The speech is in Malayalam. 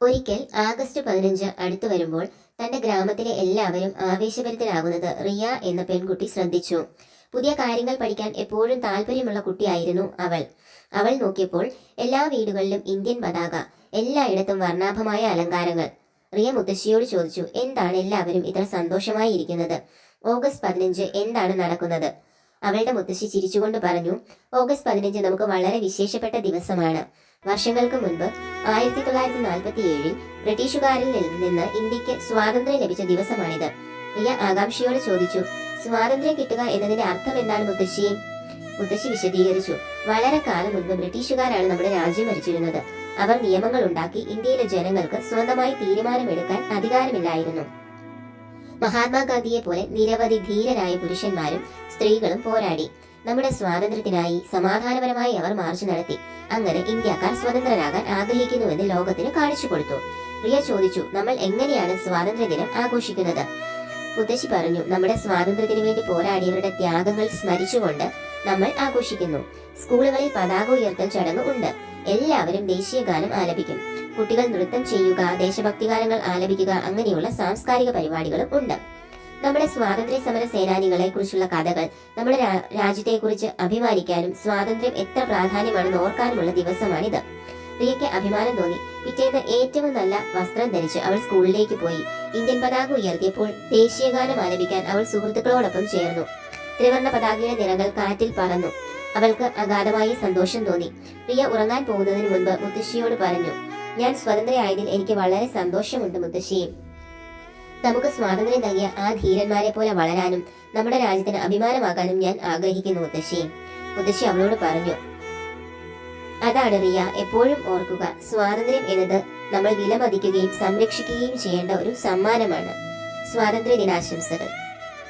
ഒരിക്കൽ ആഗസ്റ്റ് പതിനഞ്ച് അടുത്തു വരുമ്പോൾ തന്റെ ഗ്രാമത്തിലെ എല്ലാവരും ആവേശഭരിതരാകുന്നത് റിയ എന്ന പെൺകുട്ടി ശ്രദ്ധിച്ചു. പുതിയ കാര്യങ്ങൾ പഠിക്കാൻ എപ്പോഴും താല്പര്യമുള്ള കുട്ടിയായിരുന്നു അവൾ. അവൾ നോക്കിയപ്പോൾ എല്ലാ വീടുകളിലും ഇന്ത്യൻ പതാക എല്ലായിടത്തും വർണാഭമായ അലങ്കാരങ്ങൾ. റിയ മുത്തശ്ശിയോട് ചോദിച്ചു എന്താണ് എല്ലാവരും ഇത്ര സന്തോഷമായി ഇരിക്കുന്നത്? ഓഗസ്റ്റ് പതിനഞ്ച് എന്താണ് നടക്കുന്നത്? അവളുടെ മുത്തശ്ശി ചിരിച്ചുകൊണ്ട് പറഞ്ഞു ഓഗസ്റ്റ് പതിനഞ്ച് നമുക്ക് വളരെ വിശേഷപ്പെട്ട ദിവസമാണ്. വർഷങ്ങൾക്ക് മുൻപ് ആയിരത്തി തൊള്ളായിരത്തി നാൽപ്പത്തി ഏഴിൽ ബ്രിട്ടീഷുകാരിൽ നിന്ന് ഇന്ത്യയ്ക്ക് സ്വാതന്ത്ര്യം ലഭിച്ച ദിവസമാണിത്. റിയ ആകാംക്ഷയോട് ചോദിച്ചു സ്വാതന്ത്ര്യം കിട്ടുക എന്നതിന്റെ അർത്ഥം എന്താണ് മുത്തശ്ശി? മുത്തശ്ശി വിശദീകരിച്ചു വളരെ കാലം മുൻപ് ബ്രിട്ടീഷുകാരാണ് നമ്മുടെ രാജ്യം ഭരിച്ചിരുന്നത്. അവർ നിയമങ്ങൾ ഉണ്ടാക്കി ഇന്ത്യയിലെ ജനങ്ങൾക്ക് സ്വന്തമായി തീരുമാനമെടുക്കാൻ അധികാരമില്ലായിരുന്നു. മഹാത്മാഗാന്ധിയെ പോലെ നിരവധി ധീരരായ പുരുഷന്മാരും സ്ത്രീകളും പോരാടി. നമ്മുടെ സ്വാതന്ത്ര്യത്തിനായി സമാധാനപരമായി അവർ മാർച്ച് നടത്തി. അങ്ങനെ ഇന്ത്യക്കാർ സ്വതന്ത്രരാകാൻ ആഗ്രഹിക്കുന്നുവെന്ന് ലോകത്തിന് കാണിച്ചു കൊടുത്തു പ്രിയ ചോദിച്ചു നമ്മൾ എങ്ങനെയാണ് സ്വാതന്ത്ര്യ ദിനം ആഘോഷിക്കുന്നത്? മുത്തശ്ശി പറഞ്ഞു നമ്മുടെ സ്വാതന്ത്ര്യത്തിന് വേണ്ടി പോരാടിയവരുടെ ത്യാഗങ്ങൾ സ്മരിച്ചുകൊണ്ട് നമ്മൾ ആഘോഷിക്കുന്നു. സ്കൂളുകളിൽ പതാക ഉയർത്തൽ ചടങ്ങ് ഉണ്ട്. എല്ലാവരും ദേശീയ ഗാനം ആലപിക്കും. കുട്ടികൾ നൃത്തം ചെയ്യുക ദേശഭക്തി ഗാനങ്ങൾ ആലപിക്കുക അങ്ങനെയുള്ള സാംസ്കാരിക പരിപാടികളും ഉണ്ട്. നമ്മുടെ സ്വാതന്ത്ര്യ സമര സേനാനികളെ കുറിച്ചുള്ള കഥകൾ നമ്മുടെ രാജ്യത്തെ രാജ്യത്തെക്കുറിച്ച് അഭിമാനിക്കാനും സ്വാതന്ത്ര്യം എത്ര പ്രാധാന്യമാണെന്ന് ഓർക്കാനുമുള്ള ദിവസമാണിത്. പ്രിയയ്ക്ക് അഭിമാനം തോന്നി. പിറ്റേന്ന് ഏറ്റവും നല്ല വസ്ത്രം ധരിച്ച് അവൾ സ്കൂളിലേക്ക് പോയി. ഇന്ത്യൻ പതാക ഉയർത്തിയപ്പോൾ ദേശീയഗാനം ആലപിക്കാൻ അവൾ സുഹൃത്തുക്കളോടൊപ്പം ചേർന്നു. ത്രിവർണ പതാകയുടെ നിറങ്ങൾ കാറ്റിൽ പറന്നു. അവൾക്ക് അഗാധമായി സന്തോഷം തോന്നി. പ്രിയ ഉറങ്ങാൻ പോകുന്നതിന് മുൻപ് മുത്തശ്ശിയോട് പറഞ്ഞു ഞാൻ സ്വതന്ത്രയായതിൽ എനിക്ക് വളരെ സന്തോഷമുണ്ട് മുത്തശ്ശി. നമുക്ക് സ്വാതന്ത്ര്യം നൽകിയ ആ ധീരന്മാരെ പോലെ വളരാനും നമ്മുടെ രാജ്യത്തിന് അഭിമാനമാകാനും ഞാൻ ആഗ്രഹിക്കുന്നു മുത്തശ്ശി. മുത്തശ്ശി അവളോട് പറഞ്ഞു അതാണ് റിയ എപ്പോഴും ഓർക്കുക സ്വാതന്ത്ര്യം എന്നത് നമ്മൾ വിലമതിക്കുകയും സംരക്ഷിക്കുകയും ചെയ്യേണ്ട ഒരു സമ്മാനമാണ്. സ്വാതന്ത്ര്യ ദിനാശംസകൾ